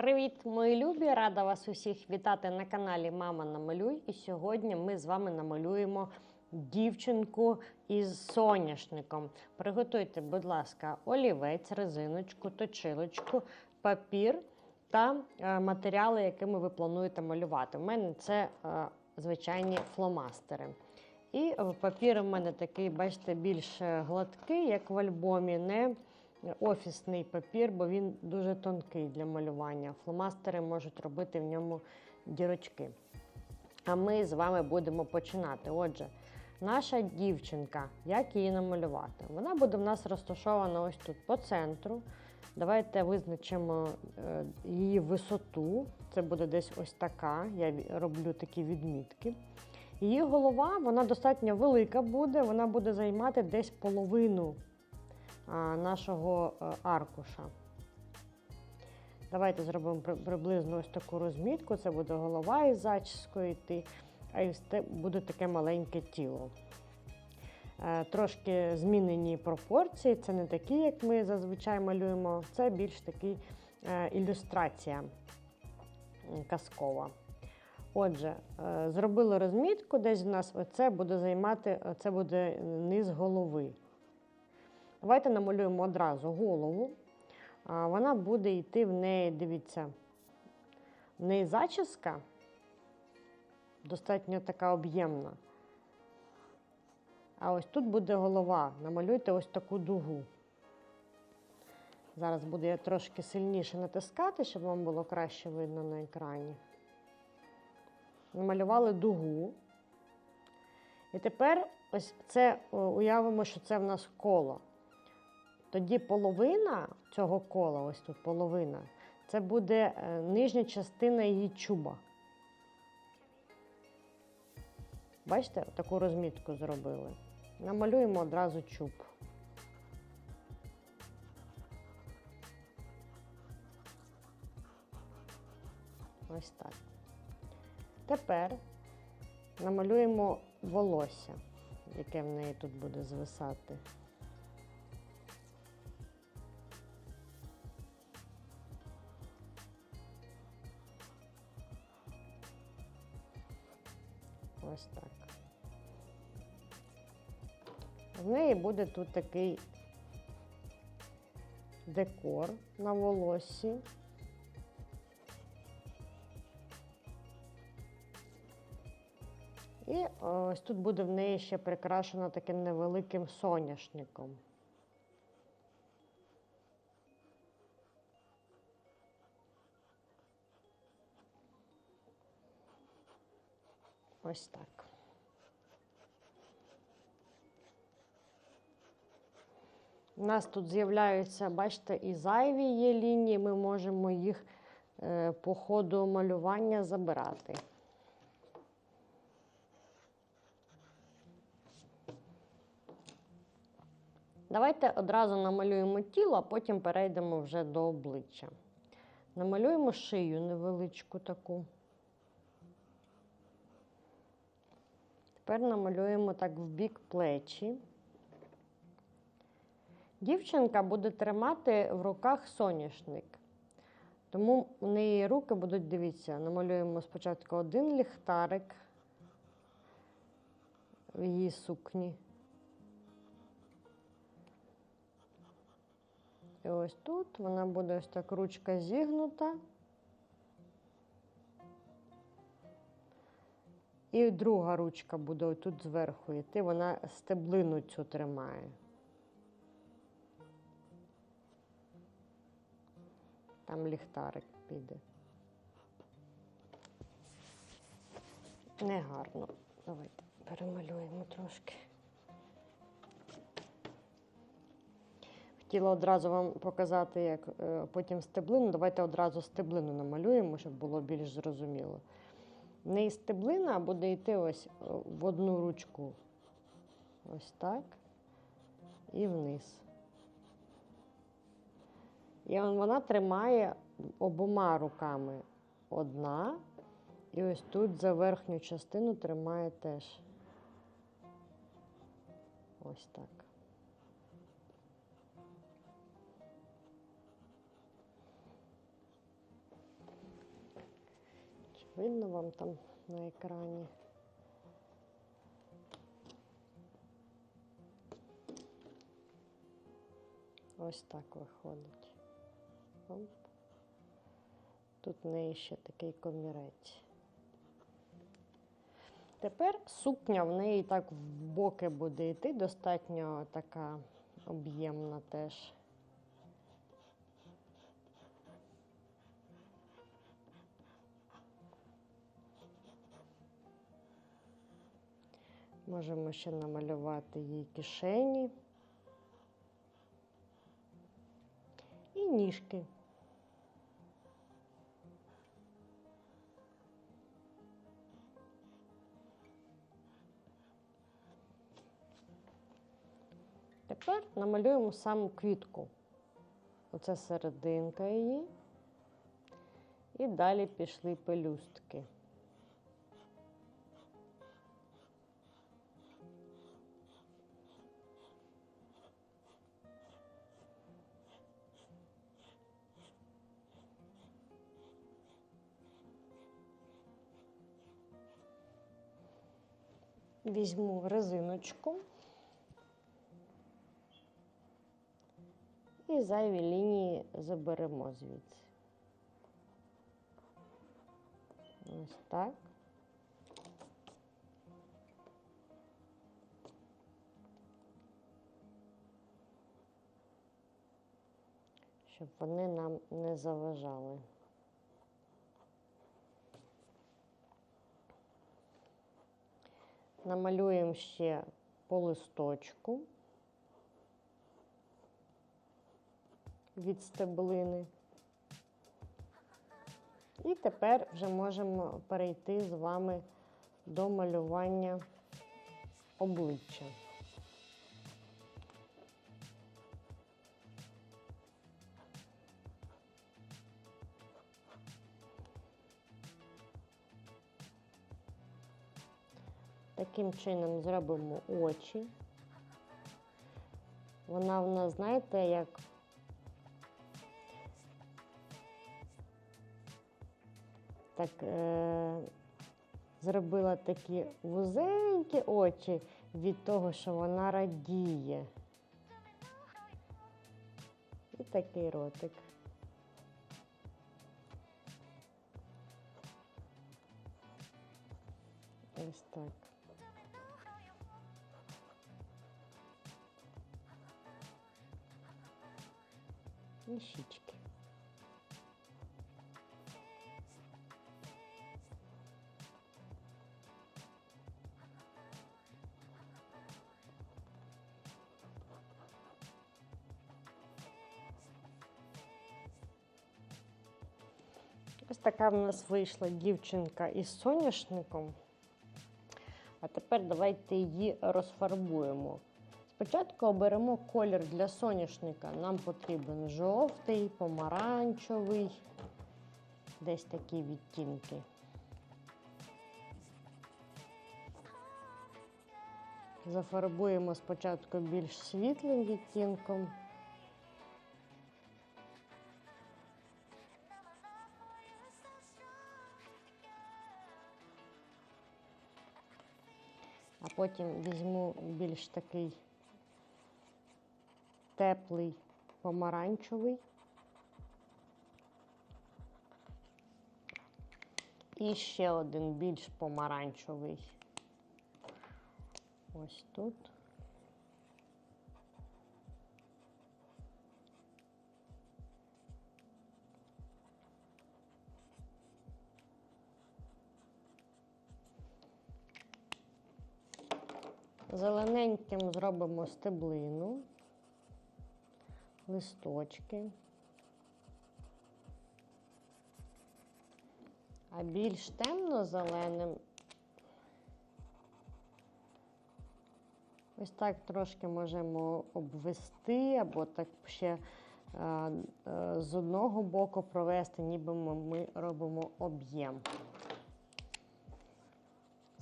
Привіт, мої любі! Рада вас усіх вітати на каналі Мама Намалюй. І сьогодні ми з вами намалюємо дівчинку із соняшником. Приготуйте, будь ласка, олівець, резиночку, точилочку, папір та е, матеріали, якими ви плануєте малювати. У мене це е, звичайні фломастери. І папір у мене такий, бачите, більш е, гладкий, як в альбомі. не офісний папір, бо він дуже тонкий для малювання. Фломастери можуть робити в ньому дірочки. А ми з вами будемо починати. Отже, наша дівчинка, як її намалювати? Вона буде в нас розташована ось тут по центру. Давайте визначимо е, її висоту. Це буде десь ось така. Я роблю такі відмітки. Її голова вона достатньо велика буде, вона буде займати десь половину нашого е, аркуша. Давайте зробимо при- приблизно ось таку розмітку. Це буде голова із зачіскою йти, а те буде таке маленьке тіло. Е, Трошки змінені пропорції. Це не такі, як ми зазвичай малюємо. Це більш такі е, ілюстрація казкова. Отже, зробили розмітку, десь в нас оце буде займати, це буде низ голови. Давайте намалюємо одразу голову. Вона буде йти в неї, дивіться, в неї зачіска достатньо така об'ємна. А ось тут буде голова. Намалюйте ось таку дугу. Зараз буду я трошки сильніше натискати, щоб вам було краще видно на екрані. Намалювали дугу. І тепер ось це уявимо, що це в нас коло. Тоді половина цього кола, ось тут половина, це буде е, нижня частина її чуба. Бачите, таку розмітку зробили. Намалюємо одразу чуб. Ось так. Тепер намалюємо волосся, яке в неї тут буде звисати. Неї буде тут такий декор на волоссі. І ось тут буде в неї ще прикрашено таким невеликим соняшником. Ось так. У нас тут з'являються, бачите, і зайві є лінії, ми можемо їх е, по ходу малювання забирати. Давайте одразу намалюємо тіло, а потім перейдемо вже до обличчя. Намалюємо шию невеличку таку. Тепер намалюємо так в бік плечі. Дівчинка буде тримати в руках соняшник. Тому у неї руки будуть, дивіться, намалюємо спочатку один ліхтарик в її сукні. І ось тут вона буде ось так ручка зігнута. І друга ручка буде тут зверху йти, вона стеблину цю тримає. Там ліхтарик піде. Негарно. Давайте перемалюємо трошки. Хотіла одразу вам показати, як е, потім стеблину. Давайте одразу стеблину намалюємо, щоб було більш зрозуміло. В неї стеблина буде йти ось е, в одну ручку. Ось так. І вниз. І вона тримає обома руками одна. І ось тут за верхню частину тримає теж. Ось так. видно вам там на екрані. Ось так виходить. Оп. Тут в неї ще такий комірець. Тепер сукня в неї так в боки буде йти, достатньо така об'ємна теж. Можемо ще намалювати їй кишені і ніжки. Тепер намалюємо саму квітку. Оце серединка її. І далі пішли пелюстки. Візьму резиночку і зайві лінії заберемо звідси. Ось так. Щоб вони нам не заважали. Намалюємо ще по листочку від стеблини. І тепер вже можемо перейти з вами до малювання обличчя. Таким чином зробимо очі. Вона в нас, знаєте, як так е, зробила такі вузенькі очі від того, що вона радіє. І такий ротик. Ось так. І щічки. Ось така в нас вийшла дівчинка із соняшником. А тепер давайте її розфарбуємо. Спочатку оберемо колір для соняшника. Нам потрібен жовтий, помаранчевий, десь такі відтінки. Зафарбуємо спочатку більш світлим відтінком. Потім візьму більш такий теплий помаранчевий. І ще один більш помаранчевий. Ось тут. Зелененьким зробимо стеблину, листочки. А більш темно-зеленим ось так трошки можемо обвести, або так ще е, е, з одного боку провести, ніби ми, робимо об'єм.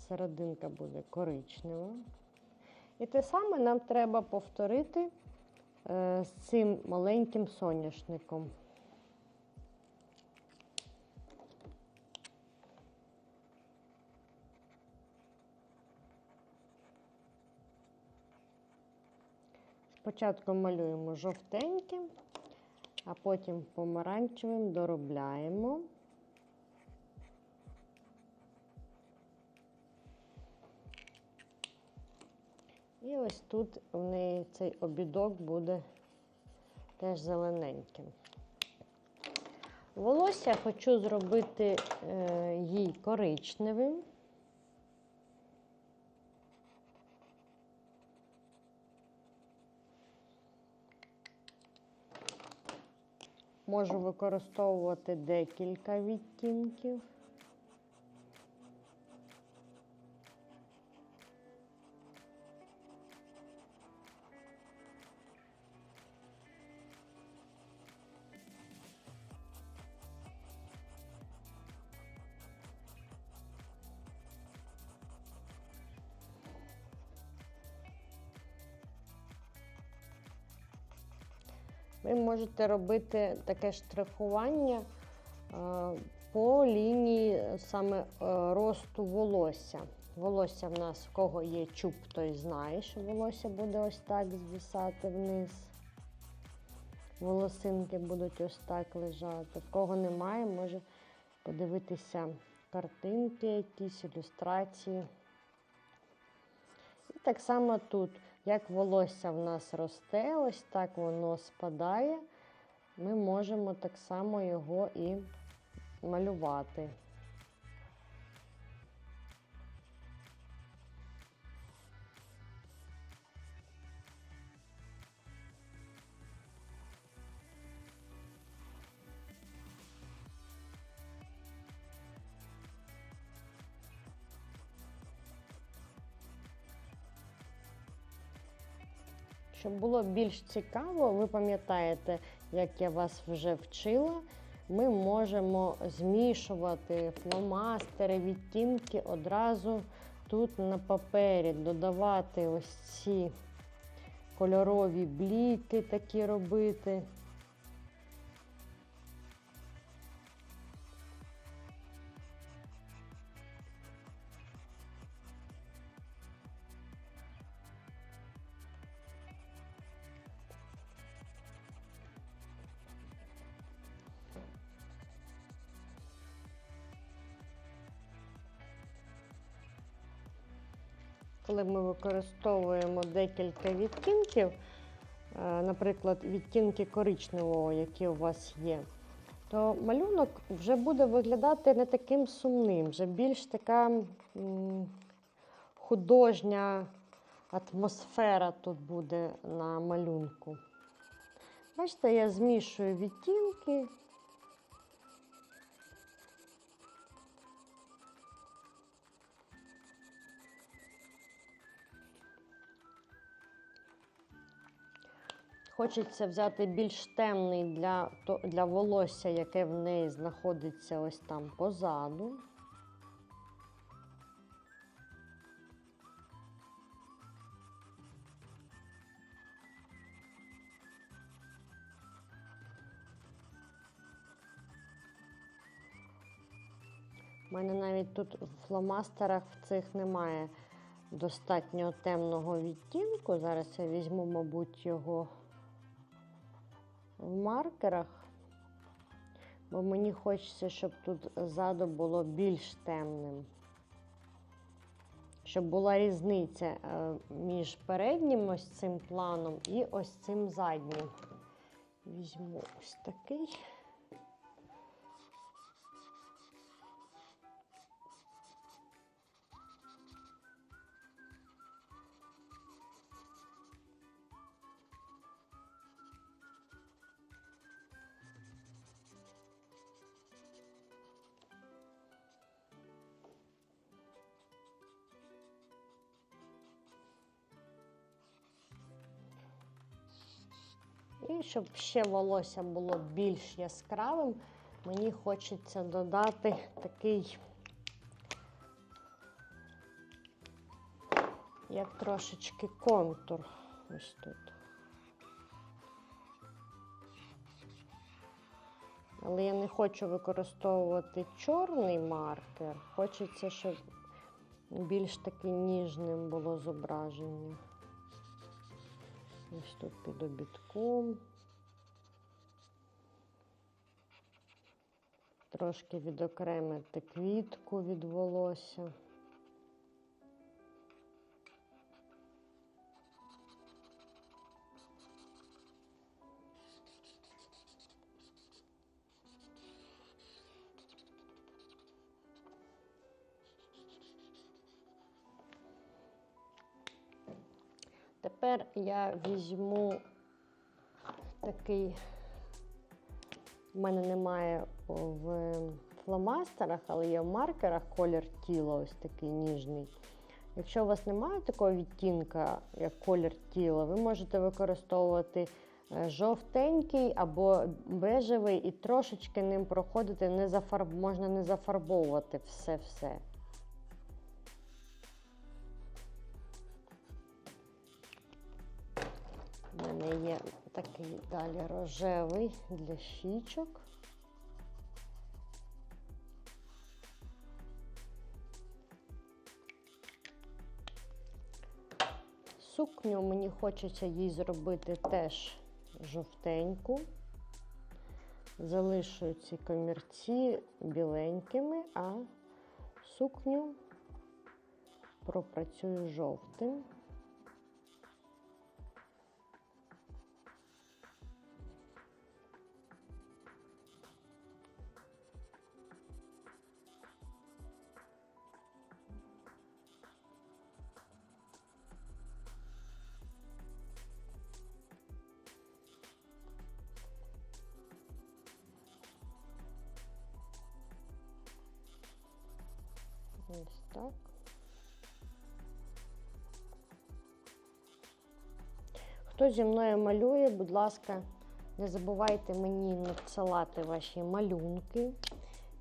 Серединка буде коричнева. І те саме нам треба повторити е, з цим маленьким соняшником. Спочатку малюємо жовтеньким, а потім помаранчевим доробляємо. Ось тут в неї цей обідок буде теж зелененьким. Волосся хочу зробити е, їй коричневим. Можу використовувати декілька відтінків. Ви можете робити таке штрихування е, по лінії саме е, росту волосся. Волосся в нас, в кого є чуб, той знає, що волосся буде ось так звисати вниз. Волосинки будуть ось так лежати. В кого немає, може подивитися картинки, якісь ілюстрації. І так само тут, як волосся в нас росте, ось так воно спадає, ми можемо так само його і малювати. Щоб було більш цікаво, ви пам'ятаєте, як я вас вже вчила, ми можемо змішувати фломастери, відтінки одразу тут на папері, додавати ось ці кольорові бліки такі робити. Коли ми використовуємо декілька відтінків, е, наприклад, відтінки коричневого, які у вас є, то малюнок вже буде виглядати не таким сумним, вже більш така художня атмосфера тут буде на малюнку. Бачите, я змішую відтінки. Хочеться взяти більш темний для, для волосся, яке в неї знаходиться ось там позаду. У мене навіть тут в фломастерах в цих немає достатньо темного відтінку. Зараз я візьму, мабуть, його в маркерах, бо мені хочеться, щоб тут ззаду було більш темним. Щоб була різниця е, між переднім ось цим планом і ось цим заднім. Візьму ось такий. Щоб ще волосся було більш яскравим, мені хочеться додати такий, як трошечки контур ось тут. Але я не хочу використовувати чорний маркер. Хочеться, щоб більш таки ніжним було зображення. Ось тут під обідком. Трошки відокремити квітку від волосся. Тепер я візьму такий, в мене немає в фломастерах, але є в маркерах колір тіла, ось такий ніжний. Якщо у вас немає такого відтінка, як колір тіла, ви можете використовувати е, жовтенький або бежевий і трошечки ним проходити, не зафарб... можна не зафарбовувати все-все. У мене є такий далі рожевий для щічок. Сукню мені хочеться їй зробити теж жовтеньку. Залишую ці комірці біленькими, а сукню пропрацюю жовтим. Ось так. Хто зі мною малює, будь ласка, не забувайте мені надсилати ваші малюнки.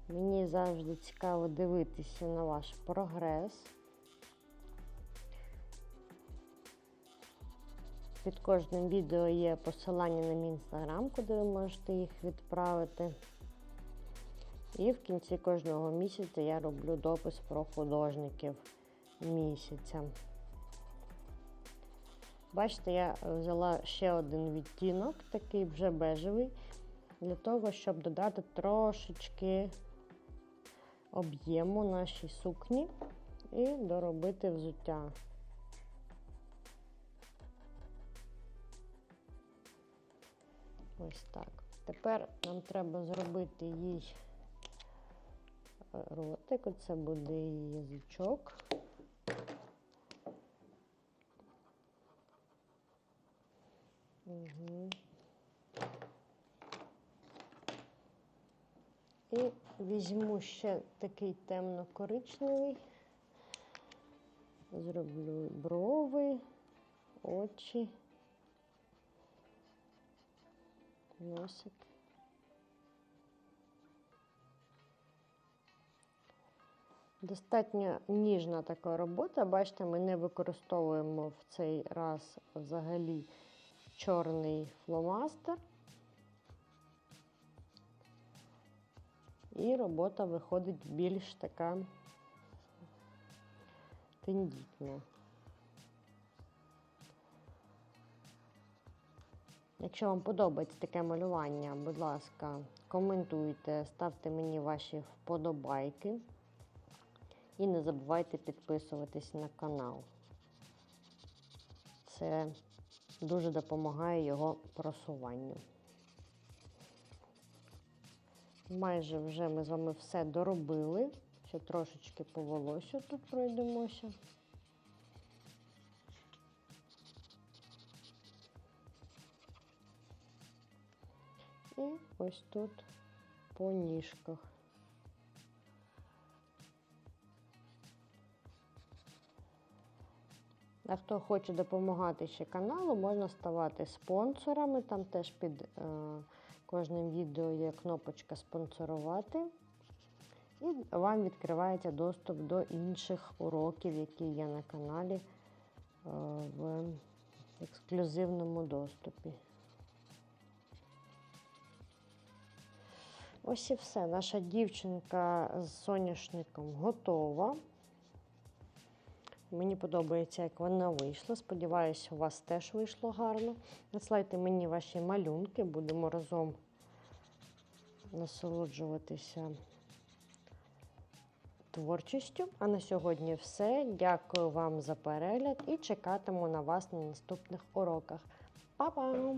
Мені завжди цікаво дивитися на ваш прогрес. Під кожним відео є посилання на мій інстаграм, куди ви можете їх відправити. І в кінці кожного місяця я роблю допис про художників місяця. Бачите, я взяла ще один відтінок, такий вже бежевий, для того, щоб додати трошечки об'єму нашій сукні і доробити взуття. Ось так. Тепер нам треба зробити їй ротик, оце буде язичок. Угу. І візьму ще такий темно-коричневий, зроблю брови, очі, носик. Достатньо ніжна така робота. Бачите, ми не використовуємо в цей раз взагалі чорний фломастер. І робота виходить більш така тендітна. Якщо вам подобається таке малювання, будь ласка, коментуйте, ставте мені ваші вподобайки. І не забувайте підписуватись на канал. Це дуже допомагає його просуванню. Майже вже ми з вами все доробили. Ще трошечки по волосю тут пройдемося. І ось тут по ніжках. А хто хоче допомагати ще каналу, можна ставати спонсорами. Там теж під е, кожним відео є кнопочка спонсорувати. І вам відкривається доступ до інших уроків, які є на каналі е, в ексклюзивному доступі. Ось і все. Наша дівчинка з соняшником готова. Мені подобається, як вона вийшла. Сподіваюся, у вас теж вийшло гарно. Надсилайте мені ваші малюнки, будемо разом насолоджуватися творчістю. А на сьогодні все. Дякую вам за перегляд і чекатиму на вас на наступних уроках. Па-па!